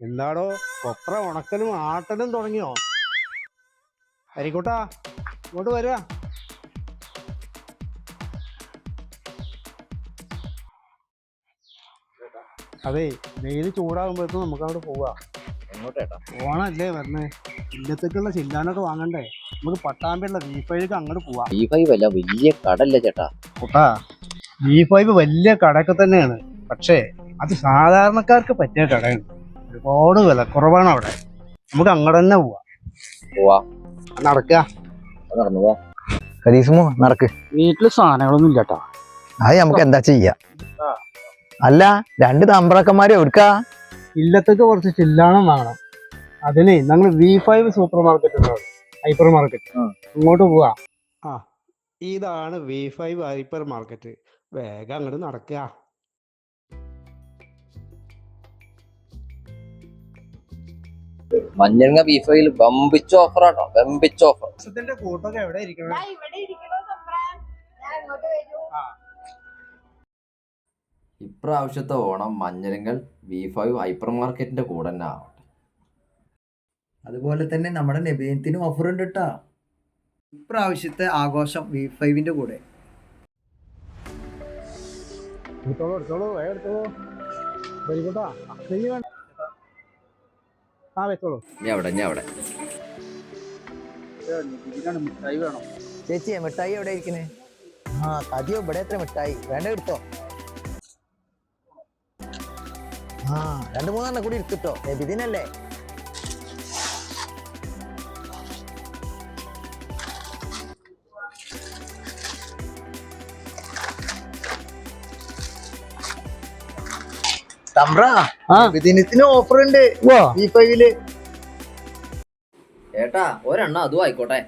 എന്താടോ കൊപ്ര ഉണക്കലും ആട്ടലും തുടങ്ങിയോ? ഹരിക്കൂട്ടാ ഇങ്ങോട്ട് വരിക. അതെ വെയിൽ ചൂടാകുമ്പോഴത്തും നമുക്ക് അവിടെ പോവാ. എങ്ങോട്ടേട്ടാ? ഓണല്ലേ വരണേ. ഇല്ലത്തേക്കുള്ള ചില്ലാനൊക്കെ വാങ്ങണ്ടേ. നമുക്ക് പട്ടാമ്പിയുള്ള വി ഫൈവ് അങ്ങോട്ട് പോവാ. ഈ ഫൈവ് അല്ല വലിയ കടല്ലേ ചേട്ടാ. കൂട്ടാ വി ഫൈവ് വലിയ കടയൊക്കെ തന്നെയാണ്. പക്ഷേ അത് സാധാരണക്കാർക്ക് പറ്റിയ കടയാണ്. ഒരുപാട് വില കുറവാണ് അവിടെ. നമുക്ക് അങ്ങോട്ട് തന്നെ പോവാം. പോവാ. നടക്കുക അത് നടന്നു പോവാ കരീസുമോ നടക്ക്. വീട്ടിൽ സാധനങ്ങളൊന്നും ഇല്ലട്ടാ. അത് നമുക്ക് എന്താ ചെയ്യാ? അല്ല രണ്ട് തമ്പ്രാക്കന്മാരെ എവിടുക്കാ ഇല്ലത്തേക്ക് കുറച്ച് ചില്ലാണം വാങ്ങണം. അതിന് ഞങ്ങൾ വി ഫൈവ് സൂപ്പർ മാർക്കറ്റ് ഉണ്ടാവും ഹൈപ്പർ മാർക്കറ്റ്. അങ്ങോട്ട് പോവാ. ആ ഇതാണ് വി ഫൈവ് ഹൈപ്പർ മാർക്കറ്റ് വേഗം അങ്ങോട്ട് നടക്കുക മഞ്ഞങ്ങ ബീഫ് ഓയിൽ വമ്പിച്ച വമ്പിച്ച ഓഫർ എവിടെ ഇരിക്കണം? ഞാൻ അങ്ങോട്ട് വരൂ. ഇപ്രാവശ്യത്തെ ഓണം മഞ്ഞരങ്ങൾ ബി ഫൈവ് ഹൈപ്പർ മാർക്കറ്റിന്റെ കൂടെ തന്നെ ആവട്ടെ. അതുപോലെ തന്നെ നമ്മുടെ നബീനത്തിനും ഓഫർ ഉണ്ട് കേട്ടാ ഇപ്രാവശ്യത്തെ ആഘോഷം വി ഫൈവിന്റെ കൂടെ. എടുത്തോളൂ എടുത്തോളൂ വേഗം എടുത്തോളൂ. ആ വെച്ചോളൂ. ഞാൻ അവിടെ ഞാൻ അവിടെ. മിഠായി വേണം? ചേച്ചി മിഠായി എവിടെ ഇരിക്കണേ ആ കതിയോ ഇവിടെ എത്ര മിഠായി? വേണ്ട എടുത്തോ. ആ രണ്ട് മൂന്നെണ്ണം കൂടി എടുത്തിട്ടോ. നബിദിനല്ലേ നബിദിനത്തിന് ഓഫർ ഉണ്ട് ഫൈവിൽ ഏട്ടാ ഒരെണ്ണം അതും ആയിക്കോട്ടെ.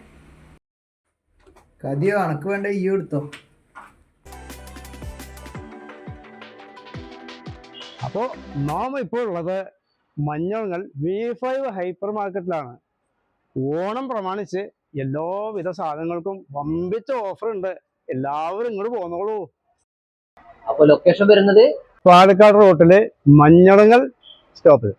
കതിയോ അനക്ക് വേണ്ട ഈ എടുത്തോ. അപ്പോൾ നാം ഇപ്പോൾ ഉള്ളത് മഞ്ഞങ്ങൾ വി ഫൈവ് ഹൈപ്പർ മാർക്കറ്റിലാണ് ഓണം പ്രമാണിച്ച് എല്ലാവിധ സാധനങ്ങൾക്കും വമ്പിച്ച ഓഫർ ഉണ്ട് എല്ലാവരും ഇങ്ങോട്ട് പോന്നോളൂ. അപ്പൊ ലൊക്കേഷൻ വരുന്നത് പാലക്കാട് റോട്ടിലെ മഞ്ഞളങ്ങൾ സ്റ്റോപ്പ്